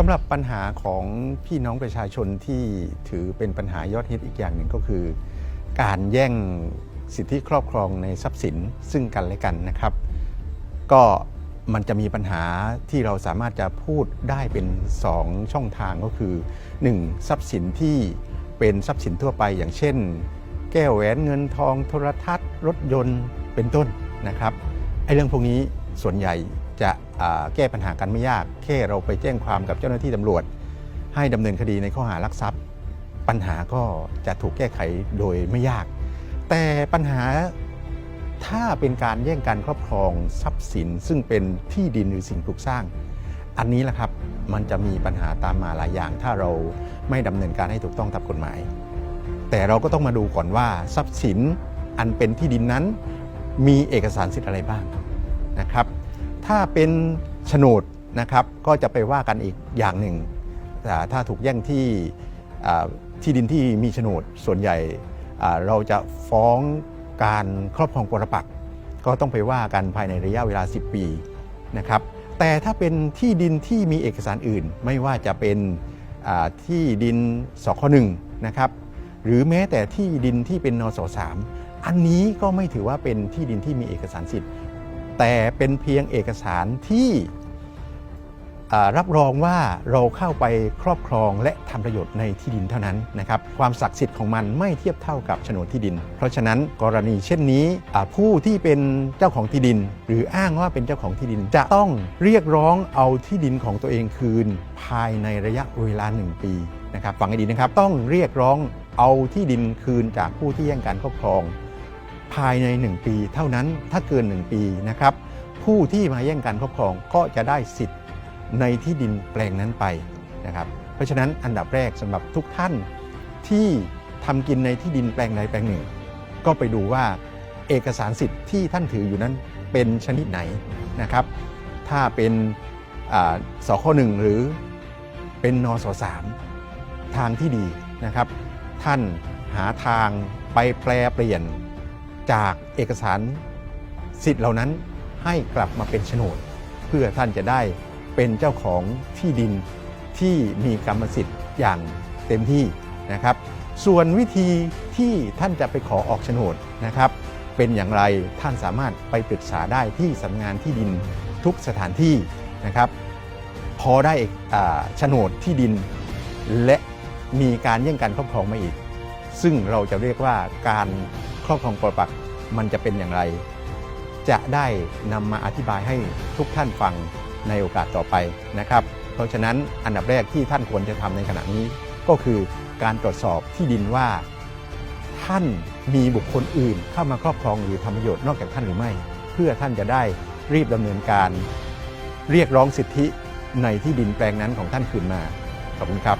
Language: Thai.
สำหรับปัญหาของพี่น้องประชาชนที่ถือเป็นปัญหายอดฮิตอีกอย่างหนึ่งก็คือ การแย่งสิทธิครอบครองในทรัพย์สินซึ่งกันและกันนะครับ ก็มันจะมีปัญหาที่เราสามารถจะพูดได้เป็น 2 ช่องทางก็คือ 1. ทรัพย์สินที่เป็นทรัพย์สินทั่วไป อย่างเช่น แก้วแหวนเงินทองโทรทัศน์ รถยนต์เป็นต้นนะครับไอ้เรื่องพวกนี้ส่วนใหญ่ จะแก้ปัญหากันไม่ยาก แค่เราไปแจ้งความกับเจ้าหน้าที่ตำรวจ ให้ดำเนินคดีในข้อหารักทรัพย์ ปัญหาก็จะถูกแก้ไขโดยไม่ยาก แต่ปัญหาถ้าเป็นการแย่งการครอบครองทรัพย์สิน ซึ่งเป็นที่ดินหรือสิ่งปลูกสร้าง อันนี้แหละครับมันจะมีปัญหาตามมาหลายอย่าง ถ้าเราไม่ดำเนินการให้ถูกต้องตามกฎหมาย แต่เราก็ต้องมาดูก่อนว่าทรัพย์สินอันเป็นที่ดินนั้น มีเอกสารสิทธิ์อะไรบ้างนะครับ ถ้าเป็นโฉนดนะครับก็จะไปว่ากันอีกอย่างหนึ่งอ่ถ้าถูกแย่งที่ที่ดินที่มีโฉนดส่วนใหญ่เราจะฟ้องการครอบครองปรปักษ์ก็ต้องไปว่ากันภายในระยะเวลา 10 ปีนะครับแต่ถ้าเป็นที่ดินที่มีเอกสารอื่น ไม่ว่าจะเป็นที่ดินสคหนึ่งนะครับหรือแม้แต่ที่ดินที่เป็นนสสามอันนี้ก็ไม่ถือว่าเป็นที่ดินที่มีเอกสารสิทธิ์ แต่เป็นเพียงเอกสารที่รับรองว่าเราเข้าไปครอบครองและทำประโยชน์ในที่ดินเท่านั้นนะครับความศักดิ์สิทธิ์ของมันไม่เทียบเท่ากับโฉนดที่ดิน เพราะฉะนั้นกรณีเช่นนี้ผู้ที่เป็นเจ้าของที่ดิน หรืออ้างว่าเป็นเจ้าของที่ดินจะต้องเรียกร้องเอาที่ดินของตัวเองคืน ภายในระยะเวลา1ปีนะครับฟังให้ดีนะครับ ต้องเรียกร้องเอาที่ดินคืนจากผู้ที่แย่งการครอบครอง ภายใน 1 ปี เท่านั้นถ้าเกิน 1 ปีนะครับ ผู้ที่มาแย่งการครอบครองก็จะได้สิทธิ์ในที่ดินแปลงนั้นไปนะครับ เพราะฉะนั้นอันดับแรกสำหรับทุกท่านที่ทำกินในที่ดินแปลงใดแปลงหนึ่ง ก็ไปดูว่าเอกสารสิทธิ์ที่ท่านถืออยู่นั้นเป็นชนิดไหนนะครับ ถ้าเป็นอาสคหนึ่งหรือเป็นนสสามทางที่ดีนะครับ ท่านหาทางไปแปลเปลี่ยน จากเอกสารสิทธิ์เหล่านั้นให้กลับมาเป็นโฉนด เพื่อท่านจะได้เป็นเจ้าของที่ดินที่มีกรรมสิทธิ์อย่างเต็มที่นะครับ ส่วนวิธีที่ท่านจะไปขอออกโฉนดนะครับ เป็นอย่างไรท่านสามารถไปปรึกษาได้ที่สำนักงานที่ดินทุกสถานที่นะครับพอได้โฉนดที่ดิน และมีการแย่งการครอบครองมาอีก ซึ่งเราจะเรียกว่าการ ครอบครองปรปักษ์มันจะเป็นอย่างไร จะได้นำมาอธิบายให้ทุกท่านฟังในโอกาสต่อไปนะครับ เพราะฉะนั้นอันดับแรกที่ท่านควรจะทำในขณะนี้ ก็คือการตรวจสอบที่ดินว่า ท่านมีบุคคลอื่นเข้ามาครอบครองหรือทำประโยชน์นอกจากท่านหรือไม่ เพื่อท่านจะได้รีบดำเนินการ เรียกร้องสิทธิในที่ดินแปลงนั้นของท่านคืนมาขอบคุณครับ